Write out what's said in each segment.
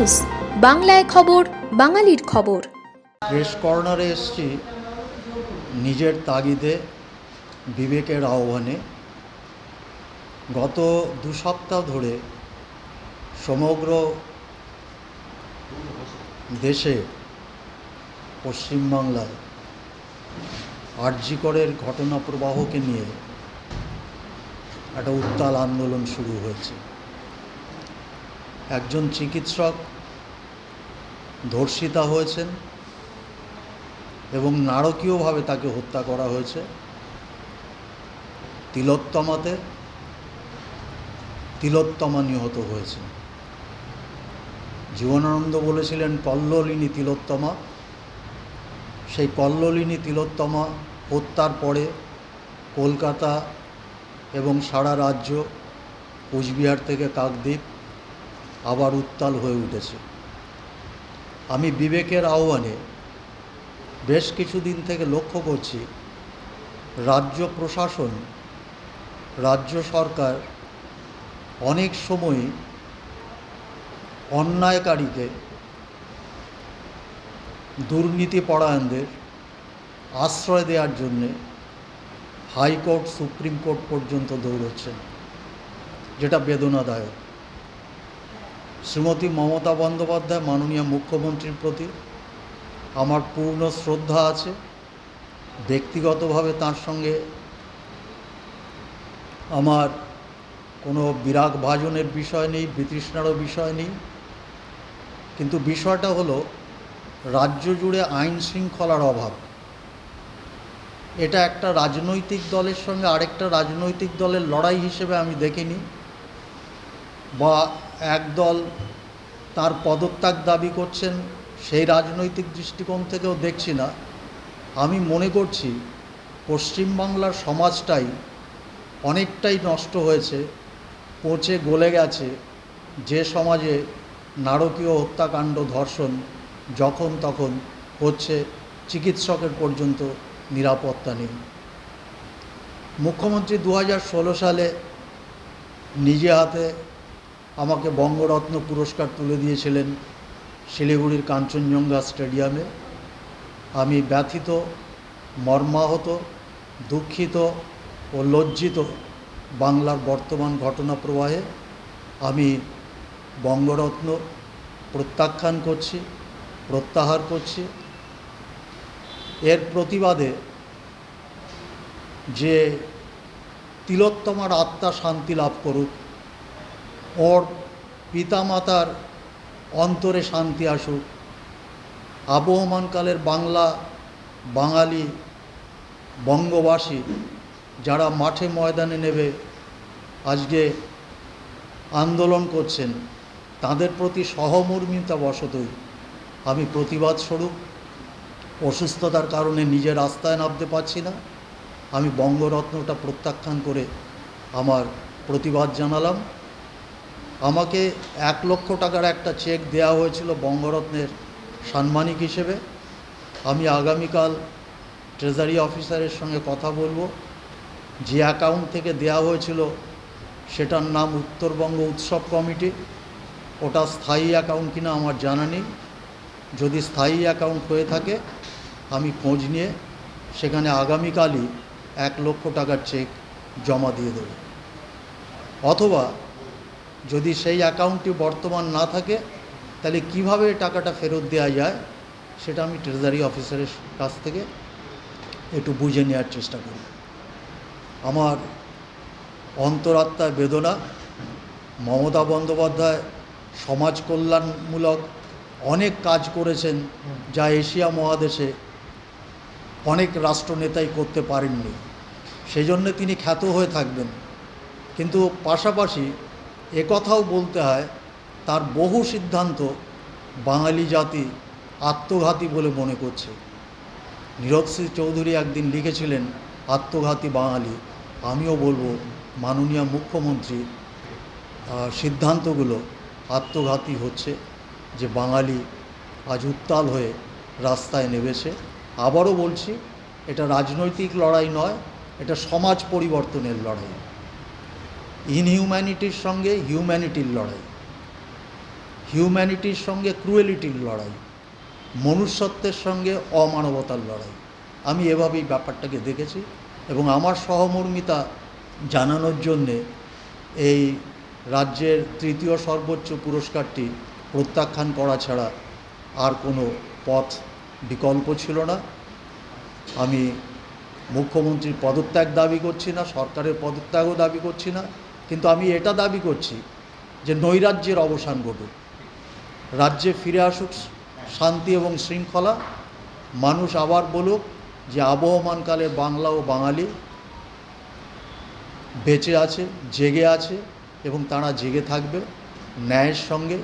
News, বাংলায় খবর, বাঙালির খবর। প্রেস কর্নারে এসছি নিজের তাগিদে, বিবেকের আহ্বানে। গত দু সপ্তাহ ধরে সমগ্র দেশে পশ্চিমবাংলায় আরজিকরের ঘটনা প্রবাহকে নিয়ে একটা উত্তাল আন্দোলন শুরু হয়েছে। একজন চিকিৎসক ধর্ষিতা হয়েছেন এবং নারকীয়ভাবে তাকে হত্যা করা হয়েছে। তিলোত্তমাতে তিলোত্তমা নিহত হয়েছে জীবনানন্দ বলেছিলেন কল্লোলিনী তিলোত্তমা। সেই কল্লোলিনী তিলোত্তমা হত্যার পরে কলকাতা এবং সারা রাজ্য কোচবিহার থেকে কাকদ্বীপ আবার উত্তাল হয়ে উঠেছে। আমি বিবেকের আহ্বানে বেশ কিছুদিন থেকে লক্ষ্য করছি, রাজ্য প্রশাসন, রাজ্য সরকার অনেক সময় অন্যায়কারীকে দুর্নীতি পরায়ণদের আশ্রয় দেওয়ার জন্যে হাইকোর্ট, সুপ্রিম কোর্ট পর্যন্ত দৌড়চ্ছেন, যেটা বেদনাদায়ক। শ্রীমতী মমতা বন্দ্যোপাধ্যায় মাননীয় মুখ্যমন্ত্রীর প্রতি আমার পূর্ণ শ্রদ্ধা আছে। ব্যক্তিগতভাবে তার সঙ্গে আমার কোনো বিরাগ ভাজনের বিষয় নেই, বিতৃষ্ণারও বিষয় নেই। কিন্তু বিষয়টা হলো, রাজ্য জুড়ে আইন শৃঙ্খলার অভাব। এটা একটা রাজনৈতিক দলের সঙ্গে আরেকটা রাজনৈতিক দলের লড়াই হিসেবে আমি দেখিনি। বা এক দল তার পদত্যাগ দাবি করছেন, সেই রাজনৈতিক দৃষ্টিকোণ থেকেও দেখছি না। আমি মনে করছি পশ্চিমবাংলার সমাজটাই অনেকটাই নষ্ট হয়েছে, পচে গলে গেছে যে সমাজে নারকীয় হত্যাকাণ্ড ধর্ষণ যখন তখন হচ্ছে চিকিৎসকের পর্যন্ত নিরাপত্তা নেই। মুখ্যমন্ত্রী দু হাজার ষোলো সালে নিজে হাতে আমাকে বঙ্গরত্ন পুরস্কার তুলে দিয়েছিলেন শিলিগুড়ির কাঞ্চনজঙ্ঘা স্টেডিয়ামে। আমি ব্যথিত, মর্মাহত, দুঃখিত ও লজ্জিত বাংলার বর্তমান ঘটনা প্রবাহে আমি বঙ্গরত্ন প্রত্যাখ্যান করছি, প্রত্যাহার করছি। এর প্রতিবাদে যে তিলোত্তমার আত্মা শান্তি লাভ করুক ওর পিতামাতার অন্তরে শান্তি আসুক। আবহমানকালের বাংলা, বাঙালি, বঙ্গবাসী যারা মাঠে ময়দানে নেবে, আজকে আন্দোলন করছেন, তাদের প্রতি সহমর্মিতা বশতই আমি প্রতিবাদ স্বরূপ। অসুস্থতার কারণে নিজের রাস্তায় নামতে পারছি না। আমি বঙ্গরত্নটা প্রত্যাখ্যান করে আমার প্রতিবাদ জানালাম। আমাকে এক লক্ষ টাকার একটা চেক দেওয়া হয়েছিল বঙ্গরত্নের সাম্মানিক হিসেবে। আমি আগামীকাল ট্রেজারি অফিসারের সঙ্গে কথা বলব। যে অ্যাকাউন্ট থেকে দেওয়া হয়েছিল সেটার নাম উত্তরবঙ্গ উৎসব কমিটি। ওটা স্থায়ী অ্যাকাউন্ট কিনা আমার জানা নেই। যদি স্থায়ী অ্যাকাউন্ট হয়ে থাকে, আমি খোঁজ নিয়ে সেখানে আগামীকালই এক লক্ষ টাকার চেক জমা দিয়ে দেব। অথবা যদি সেই অ্যাকাউন্টটি বর্তমান না থাকে, তাহলে কীভাবে টাকাটা ফেরত দেওয়া যায়, সেটা আমি ট্রেজারি অফিসারের কাছ থেকে একটু বুঝে নেওয়ার চেষ্টা করি। আমার অন্তরাত্মায় বেদনা, মমতা বন্দ্যোপাধ্যায় সমাজ কল্যাণমূলক অনেক কাজ করেছেন যা এশিয়া মহাদেশে অনেক রাষ্ট্রনেতাই করতে পারেননি। সেই জন্য তিনি খ্যাত হয়ে থাকবেন। কিন্তু পাশাপাশি একথাও বলতে হয়, তার বহু সিদ্ধান্ত বাঙালি জাতি আত্মঘাতী বলে মনে করছে। নীরজশ্রী চৌধুরী একদিন লিখেছিলেন, আত্মঘাতী বাঙালি আমিও বলব মাননীয় মুখ্যমন্ত্রী সিদ্ধান্তগুলো আত্মঘাতী হচ্ছে, যে বাঙালি আজ উত্তাল হয়ে রাস্তায় নেমেছে। আবারও বলছি, এটা রাজনৈতিক লড়াই নয়, এটা সমাজ পরিবর্তনের লড়াই। ইনহিউম্যানিটির সঙ্গে হিউম্যানিটির লড়াই, হিউম্যানিটির সঙ্গে ক্রুয়েলিটির লড়াই, মনুষ্যত্বের সঙ্গে অমানবতার লড়াই। আমি এভাবেই ব্যাপারটাকে দেখেছি এবং আমার সহমর্মিতা জানানোর জন্যে এই রাজ্যের তৃতীয় সর্বোচ্চ পুরস্কারটি প্রত্যাখ্যান করা ছাড়া আর কোনো পথ, বিকল্প ছিল না। আমি মুখ্যমন্ত্রীর পদত্যাগ দাবি করছি না, সরকারের পদত্যাগও দাবি করছি না। কিন্তু আমি এটা দাবি করছি যে নৈরাজ্যের অবসান ঘটুক। রাজ্যে ফিরে আসুক শান্তি এবং শৃঙ্খলা। মানুষ আবার বলুক যে আবহমানকালে বাংলা ও বাঙালি বেঁচে আছে জেগে আছে এবং তারা জেগে থাকবে। ন্যায়ের সঙ্গে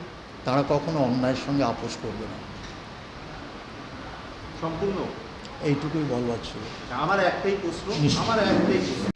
তারা কখনো অন্যায়ের সঙ্গে আপোষ করবে না। সম্পূর্ণ? এইটুকুই বলবার ছিল। আমার একটাই প্রশ্ন আমার একটাই